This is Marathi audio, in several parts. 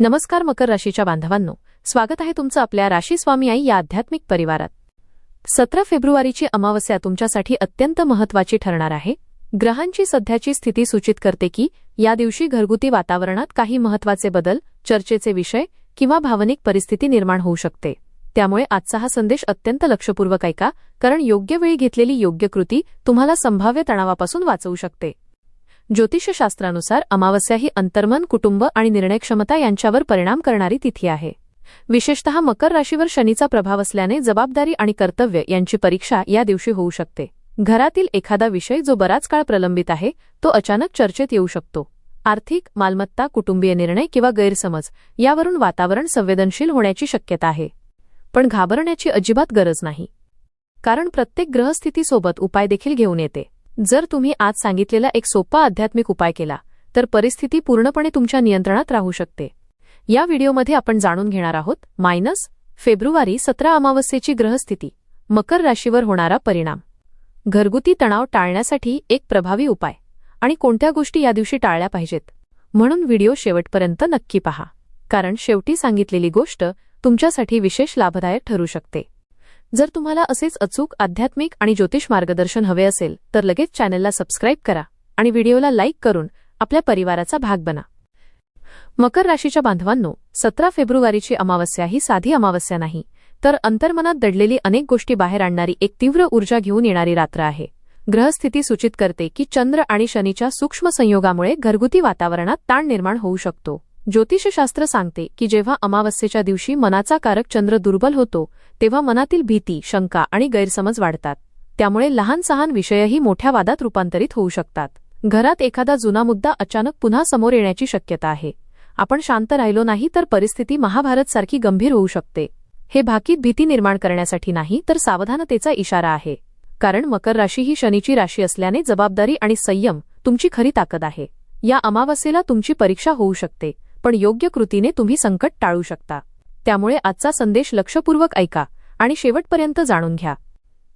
नमस्कार मकर राशीच्या बांधवांनो. स्वागत आहे तुमचं आपल्या राशी स्वामी आई या आध्यात्मिक परिवारात. सतरा फेब्रुवारीची अमावस्या तुमच्यासाठी अत्यंत महत्वाची ठरणार आहे. ग्रहांची सध्याची स्थिती सूचित करते की या दिवशी घरगुती वातावरणात काही महत्त्वाचे बदल चर्चेचे विषय किंवा भावनिक परिस्थिती निर्माण होऊ शकते. त्यामुळे आजचा हा संदेश अत्यंत लक्षपूर्वक ऐका कारण योग्य वेळी घेतलेली योग्य कृती तुम्हाला संभाव्य तणावापासून वाचवू शकते. ज्योतिषशास्त्रानुसार अमावस्या ही अंतर्मन कुटुंब आणि निर्णयक्षमता यांच्यावर परिणाम करणारी तिथी आहे. विशेषतः मकर राशीवर शनीचा प्रभाव असल्याने जबाबदारी आणि कर्तव्य यांची परीक्षा या दिवशी होऊ शकते. घरातील एखादा विषय जो बराच काळ प्रलंबित आहे तो अचानक चर्चेत येऊ शकतो. आर्थिक मालमत्ता कुटुंबीय निर्णय किंवा गैरसमज यावरून वातावरण संवेदनशील होण्याची शक्यता आहे. पण घाबरण्याची अजिबात गरज नाही. कारण प्रत्येक ग्रहस्थितीसोबत उपाय देखील घेऊन येते. जर तुम्ही आज सांगितलेला एक सोपा आध्यात्मिक उपाय केला तर परिस्थिती पूर्णपणे तुमच्या नियंत्रणात राहू शकते. या व्हिडिओमध्ये आपण जाणून घेणार आहोत मायनस फेब्रुवारी सतरा अमावस्येची ग्रहस्थिती मकर राशीवर होणारा परिणाम. घरगुती तणाव टाळण्यासाठी एक प्रभावी उपाय आणि कोणत्या गोष्टी या दिवशी टाळल्या पाहिजेत म्हणून व्हिडिओ शेवटपर्यंत नक्की पहा. कारण शेवटी सांगितलेली गोष्ट तुमच्यासाठी विशेष लाभदायक ठरू शकते. जर तुम्हाला असेच अचूक आध्यात्मिक आणि ज्योतिष मार्गदर्शन हवे असेल तर लगेच चॅनलला सबस्क्राईब करा आणि व्हिडिओला लाईक करून आपल्या परिवाराचा भाग बना. मकर राशीच्या बांधवांनो सतरा फेब्रुवारीची अमावस्या ही साधी अमावस्या नाही तर अंतर्मनात दडलेली अनेक गोष्टी बाहेर आणणारी एक तीव्र ऊर्जा घेऊन येणारी रात्र आहे. ग्रहस्थिती सूचित करते की चंद्र आणि शनीच्या सूक्ष्म संयोगामुळे घरगुती वातावरणात ताण निर्माण होऊ शकतो. ज्योतिषशास्त्र सांगते की जेव्हा अमावस्येच्या दिवशी मनाचा कारक चंद्र दुर्बल होतो तेव्हा मनातील भीती शंका आणि गैरसमज वाढतात. त्यामुळे लहान सहान विषयही मोठ्या वादात रूपांतरित होऊ शकतात. घरात एखादा जुना मुद्दा अचानक पुन्हा समोर येण्याची शक्यता आहे. आपण शांत राहिलो नाही तर परिस्थिती महाभारत सारखी गंभीर होऊ शकते. हे भाकीत भीती निर्माण करण्यासाठी नाही तर सावधानतेचा इशारा आहे. कारण मकर राशी ही शनीची राशी असल्याने जबाबदारी आणि संयम तुमची खरी ताकद आहे. या अमावस्येला तुमची परीक्षा होऊ शकते. पण योग्य कृतीने तुम्ही संकट टाळू शकता. त्यामुळे आजचा संदेश लक्षपूर्वक ऐका आणि शेवटपर्यंत जाणून घ्या.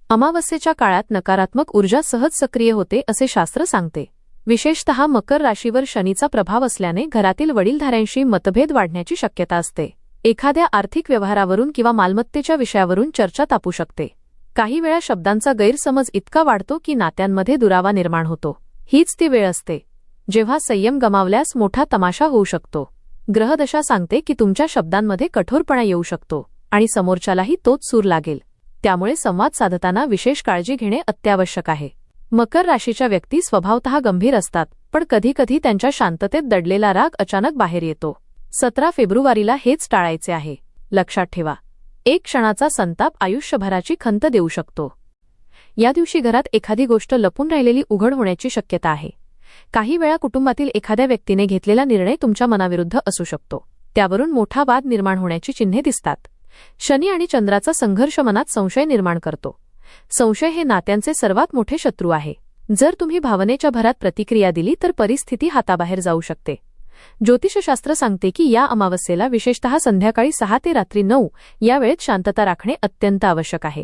अमावस्येच्या काळात नकारात्मक ऊर्जा सहज सक्रिय होते असे शास्त्र सांगते. विशेषतः मकर राशीवर शनीचा प्रभाव असल्याने घरातील वडीलधाऱ्यांशी मतभेद वाढण्याची शक्यता असते. एखाद्या आर्थिक व्यवहारावरून किंवा मालमत्तेच्या विषयावरून चर्चा तापू शकते. काही वेळा शब्दांचा गैरसमज इतका वाढतो की नात्यांमध्ये दुरावा निर्माण होतो. हीच ती वेळ असते. जेव्हा संयम गमावल्यास मोठा तमाशा होऊ शकतो. ग्रहदशा सांगते की तुमच्या शब्दांमध्ये कठोरपणा येऊ शकतो आणि समोरच्यालाही तोच सूर लागेल. त्यामुळे संवाद साधताना विशेष काळजी घेणे अत्यावश्यक आहे. मकर राशीच्या व्यक्ती स्वभावतः गंभीर असतात पण कधीकधी त्यांच्या शांततेत दडलेला राग अचानक बाहेर येतो. सतरा फेब्रुवारीला हेच टाळायचे आहे. लक्षात ठेवा एक क्षणाचा संताप आयुष्यभराची खंत देऊ शकतो. या दिवशी घरात एखादी गोष्ट लपून राहिलेली उघड होण्याची शक्यता आहे. काही वेळा कुटुंबातील एखाद्या व्यक्तीने घेतलेला निर्णय तुमच्या मनाविरुद्ध असू शकतो. त्यावरून मोठा वाद निर्माण होण्याची चिन्हे दिसतात. शनी आणि चंद्राचा संघर्ष मनात संशय निर्माण करतो. संशय हे नात्यांचे सर्वात मोठे शत्रू आहे. जर तुम्ही भावनेच्या भरात प्रतिक्रिया दिली तर परिस्थिती हाताबाहेर जाऊ शकते. ज्योतिषशास्त्र सांगते की या अमावस्येला विशेषतः संध्याकाळी सहा ते रात्री नऊ या वेळेत शांतता राखणे अत्यंत आवश्यक आहे.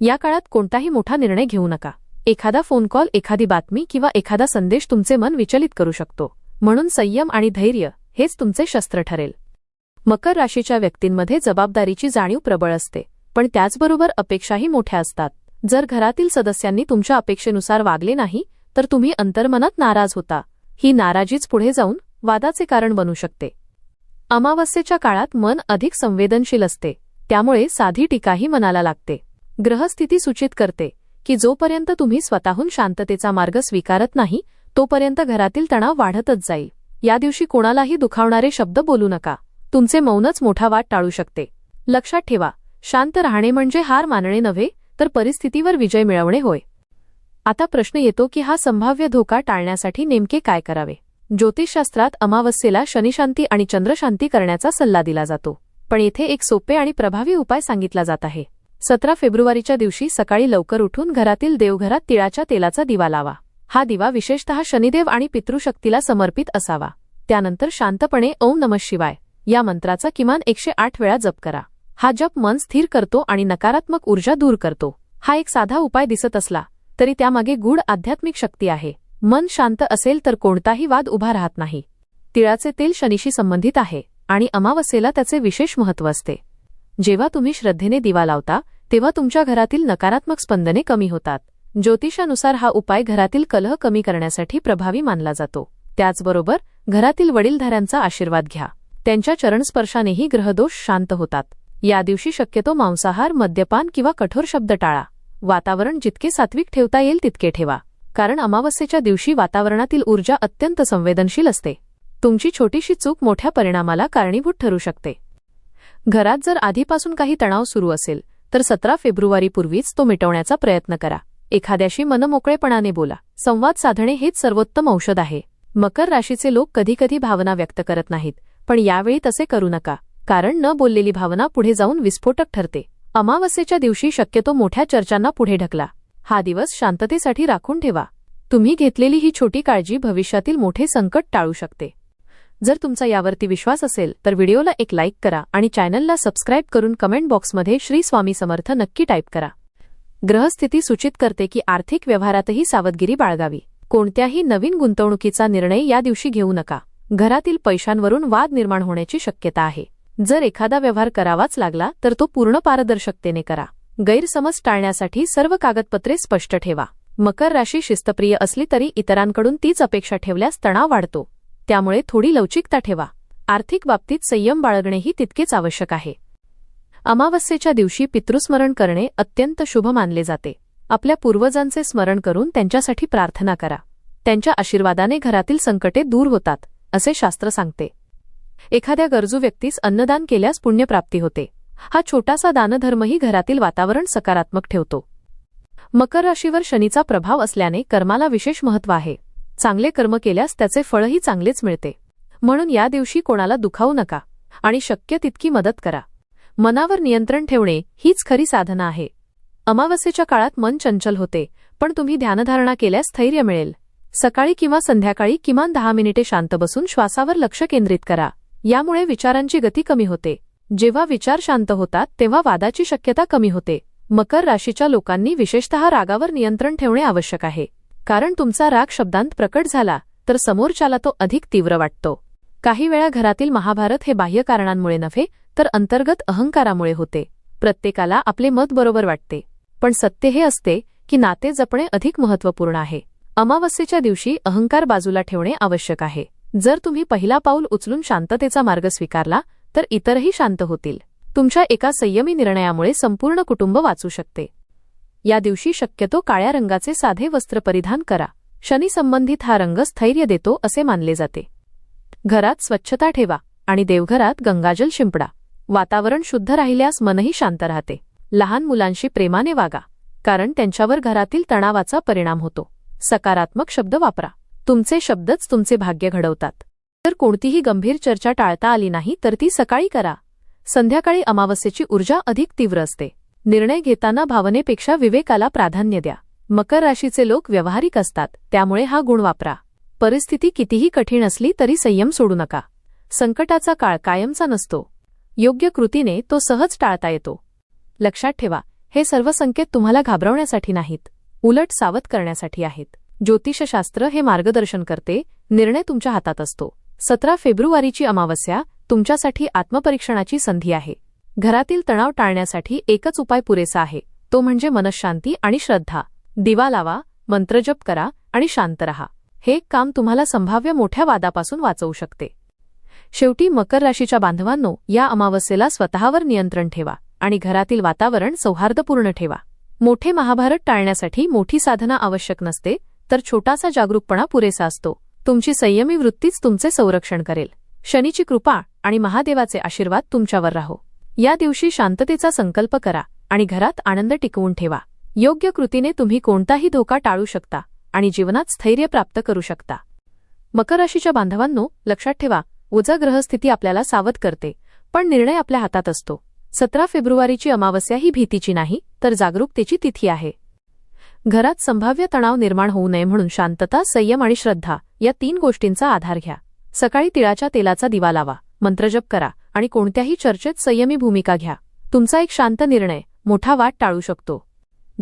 या काळात कोणताही मोठा निर्णय घेऊ नका. एखादा फोन कॉल एखादी बातमी किंवा एखादा संदेश तुमचे मन विचलित करू शकतो. म्हणून संयम आणि धैर्य हेच तुमचे शस्त्र ठरेल. मकर राशीच्या व्यक्तींमध्ये जबाबदारीची जाणीव प्रबळ असते पण त्याचबरोबर अपेक्षाही मोठ्या असतात. जर घरातील सदस्यांनी तुमच्या अपेक्षेनुसार वागले नाही तर तुम्ही अंतर्मनात नाराज होता. ही नाराजीच पुढे जाऊन वादाचे कारण बनू शकते. अमावस्येच्या काळात मन अधिक संवेदनशील असते त्यामुळे साधी टीकाही मनाला लागते. ग्रहस्थिती सूचित करते की जोपर्यंत तुम्ही स्वतःहून शांततेचा मार्ग स्वीकारत नाही तोपर्यंत घरातील तणाव वाढतच जाईल. या दिवशी कोणालाही दुखावणारे शब्द बोलू नका. तुमचे मौनच मोठा वाट टाळू शकते. लक्षात ठेवा शांत राहणे म्हणजे हार मानणे नव्हे तर परिस्थितीवर विजय मिळवणे होय. आता प्रश्न येतो की हा संभाव्य धोका टाळण्यासाठी नेमके काय करावे? ज्योतिषशास्त्रात अमावस्येला शनिशांती आणि चंद्रशांती करण्याचा सल्ला दिला जातो. पण येथे एक सोपे आणि प्रभावी उपाय सांगितला जात आहे. सतरा फेब्रुवारीच्या दिवशी सकाळी लवकर उठून घरातील देवघरात तिळाच्या तेलाचा दिवा लावा. हा दिवा विशेषतः शनिदेव आणि पितृशक्तीला समर्पित असावा. त्यानंतर शांतपणे ओम नमः शिवाय या मंत्राचा किमान एकशे आठ वेळा जप करा. हा जप मन स्थिर करतो आणि नकारात्मक ऊर्जा दूर करतो. हा एक साधा उपाय दिसत असला तरी त्यामागे गूढ आध्यात्मिक शक्ती आहे. मन शांत असेल तर कोणताही वाद उभा राहत नाही. तिळाचे तेल शनीशी संबंधित आहे आणि अमावस्येला त्याचे विशेष महत्त्व असते. जेव्हा तुम्ही श्रद्धेने दिवा लावता तेव्हा तुमच्या घरातील नकारात्मक स्पंदने कमी होतात. ज्योतिषानुसार हा उपाय घरातील कलह कमी करण्यासाठी प्रभावी मानला जातो. त्याचबरोबर घरातील वडीलधाऱ्यांचा आशीर्वाद घ्या. त्यांच्या चरणस्पर्शानेही ग्रहदोष शांत होतात. या दिवशी शक्यतो मांसाहार मद्यपान किंवा कठोर शब्द टाळा. वातावरण जितके सात्विक ठेवता येईल तितके ठेवा. कारण अमावस्येच्या दिवशी वातावरणातील ऊर्जा अत्यंत संवेदनशील असते. तुमची छोटीशी चूक मोठ्या परिणामाला कारणीभूत ठरू शकते. घरात जर आधीपासून काही तणाव सुरू असेल तर सतरा फेब्रुवारीपूर्वीच तो मिटवण्याचा प्रयत्न करा. एखाद्याशी मनमोकळेपणाने बोला. संवाद साधणे हेच सर्वोत्तम औषध आहे. मकर राशीचे लोक कधीकधी भावना व्यक्त करत नाहीत पण यावेळी तसे करू नका कारण न बोललेली भावना पुढे जाऊन विस्फोटक ठरते. अमावस्येच्या दिवशी शक्यतो मोठ्या चर्चांना पुढे ढकला. हा दिवस शांततेसाठी राखून ठेवा. तुम्ही घेतलेली ही छोटी काळजी भविष्यातील मोठे संकट टाळू शकते. जर तुमचा यावरती विश्वास असेल तर व्हिडिओला एक लाईक करा आणि चॅनलला सबस्क्राईब करून कमेंट बॉक्समध्ये श्री स्वामी समर्थ नक्की टाईप करा. ग्रहस्थिती सूचित करते की आर्थिक व्यवहारातही सावधगिरी बाळगावी. कोणत्याही नवीन गुंतवणुकीचा निर्णय या दिवशी घेऊ नका. घरातील पैशांवरून वाद निर्माण होण्याची शक्यता आहे. जर एखादा व्यवहार करावाच लागला तर तो पूर्ण पारदर्शकतेने करा. गैरसमज टाळण्यासाठी सर्व कागदपत्रे स्पष्ट ठेवा. मकर राशी शिस्तप्रिय असली तरी इतरांकडून तीच अपेक्षा ठेवल्यास तणाव वाढतो. त्यामुळे थोडी लवचिकता ठेवा. आर्थिक बाबतीत संयम बाळगणेही तितकेच आवश्यक आहे. अमावस्येच्या दिवशी पितृस्मरण करणे अत्यंत शुभ मानले जाते. आपल्या पूर्वजांचे स्मरण करून त्यांच्यासाठी प्रार्थना करा. त्यांच्या आशीर्वादाने घरातील संकटे दूर होतात असे शास्त्र सांगते. एखाद्या गरजू व्यक्तीस अन्नदान केल्यास पुण्यप्राप्ती होते. हा छोटासा दानधर्मही घरातील वातावरण सकारात्मक ठेवतो. मकर राशीवर शनीचा प्रभाव असल्याने कर्माला विशेष महत्त्व आहे. चांगले कर्म केल्यास त्याचे फळही चांगलेच मिळते. म्हणून या दिवशी कोणाला दुखावू नका आणि शक्य तितकी मदत करा. मनावर नियंत्रण ठेवणे हीच खरी साधना आहे. अमावस्येच्या काळात मन चंचल होते पण तुम्ही ध्यानधारणा केल्यास स्थैर्य मिळेल. सकाळी किंवा संध्याकाळी किमान दहा मिनिटे शांत बसून श्वासावर लक्ष केंद्रित करा. यामुळे विचारांची गती कमी होते. जेव्हा विचार शांत होतात तेव्हा वादाची शक्यता कमी होते. मकर राशीच्या लोकांनी विशेषतः रागावर नियंत्रण ठेवणे आवश्यक आहे. कारण तुमचा राग शब्दांत प्रकट झाला तर समोरच्याला तो अधिक तीव्र वाटतो. काही वेळा घरातील महाभारत हे बाह्य कारणांमुळे नव्हे तर अंतर्गत अहंकारामुळे होते. प्रत्येकाला आपले मत बरोबर वाटते. पण सत्य हे असते की नाते जपणे अधिक महत्त्वपूर्ण आहे. अमावस्येच्या दिवशी अहंकार बाजूला ठेवणे आवश्यक आहे. जर तुम्ही पहिला पाऊल उचलून शांततेचा मार्ग स्वीकारला तर इतरही शांत होतील. तुमच्या एका संयमी निर्णयामुळे संपूर्ण कुटुंब वाचू शकते. या दिवशी शक्यतो काळ्या रंगाचे साधे वस्त्र परिधान करा. शनी संबंधित हा रंग स्थैर्य देतो असे मानले जाते. घरात स्वच्छता ठेवा आणि देवघरात गंगाजल शिंपडा. वातावरण शुद्ध राहिल्यास मनही शांत राहते. लहान मुलांशी प्रेमाने वागा कारण त्यांच्यावर घरातील तणावाचा परिणाम होतो. सकारात्मक शब्द वापरा. तुमचे शब्दच तुमचे भाग्य घडवतात. जर कोणतीही गंभीर चर्चा टाळता आली नाही तर ती सकाळी करा. संध्याकाळी अमावस्येची ऊर्जा अधिक तीव्र असते. निर्णय घेताना भावनेपेक्षा विवेकाला प्राधान्य द्या. मकर राशीचे लोक व्यावहारिक असतात त्यामुळे हा गुण वापरा. परिस्थिती कितीही कठीण असली तरी संयम सोडू नका. संकटाचा काळ कायमचा नसतो. योग्य कृतीने तो सहज टाळता येतो. लक्षात ठेवा हे सर्व संकेत तुम्हाला घाबरवण्यासाठी नाहीत. उलट सावध करण्यासाठी आहेत. ज्योतिषशास्त्र हे मार्गदर्शन करते निर्णय तुमच्या हातात असतो. सतरा फेब्रुवारीची अमावस्या तुमच्यासाठी आत्मपरीक्षणाची संधी आहे. घरातील तणाव टाळण्यासाठी एकच उपाय पुरेसा आहे. तो म्हणजे मनशांती आणि श्रद्धा. दिवा लावा मंत्रजप करा आणि शांत रहा. हे काम तुम्हाला संभाव्य मोठ्या वादापासून वाचवू शकते. शेवटी मकर राशीच्या बांधवांनो या अमावस्येला स्वतःवर नियंत्रण ठेवा आणि घरातील वातावरण सौहार्दपूर्ण ठेवा. मोठे महाभारत टाळण्यासाठी मोठी साधना आवश्यक नसते तर छोटासा जागरूकपणा पुरेसा असतो. तुमची संयमी वृत्तीच तुमचे संरक्षण करेल. शनीची कृपा आणि महादेवाचे आशीर्वाद तुमच्यावर राहो. या दिवशी शांततेचा संकल्प करा आणि घरात आनंद टिकवून ठेवा. योग्य कृतीने तुम्ही कोणताही धोका टाळू शकता आणि जीवनात स्थैर्य प्राप्त करू शकता. मकर राशीच्या बांधवांनो लक्षात ठेवा उजा ग्रहस्थिती आपल्याला सावध करते पण निर्णय आपल्या हातात असतो. सतरा फेब्रुवारीची अमावस्या ही भीतीची नाही तर जागरूकतेची तिथी आहे. घरात संभाव्य तणाव निर्माण होऊ नये म्हणून शांतता संयम आणि श्रद्धा या तीन गोष्टींचा आधार घ्या. सकाळी तिळाच्या तेलाचा दिवा लावा. मंत्रजप करा आणि कोणत्याही चर्चेत संयमी भूमिका घ्या. तुमचा एक शांत निर्णय मोठा वाट टाळू शकतो.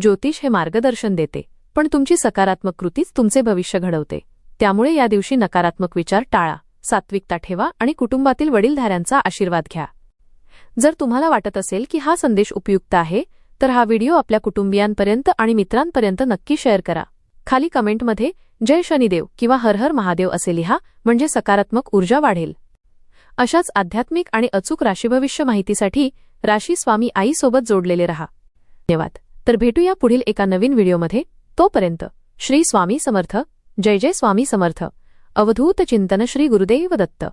ज्योतिष हे मार्गदर्शन देते पण तुमची सकारात्मक कृतीच तुमचे भविष्य घडवते. त्यामुळे या दिवशी नकारात्मक विचार टाळा सात्विकता ठेवा आणि कुटुंबातील वडीलधाऱ्यांचा आशीर्वाद घ्या. जर तुम्हाला वाटत असेल की हा संदेश उपयुक्त आहे तर हा व्हिडिओ आपल्या कुटुंबियांपर्यंत आणि मित्रांपर्यंत नक्की शेअर करा. खाली कमेंटमध्ये जय शनिदेव किंवा हर हर महादेव असे लिहा म्हणजे सकारात्मक ऊर्जा वाढेल. अशाच आध्यात्मिक आणि अचूक राशीभविष्य माहितीसाठी राशी स्वामी आईसोबत जोडलेले रहा. धन्यवाद. तर भेटूया पुढील एका नवीन व्हिडिओमध्ये. तोपर्यंत श्री स्वामी समर्थ. जय जय स्वामी समर्थ. अवधूत चिंतन श्री गुरुदेव दत्त.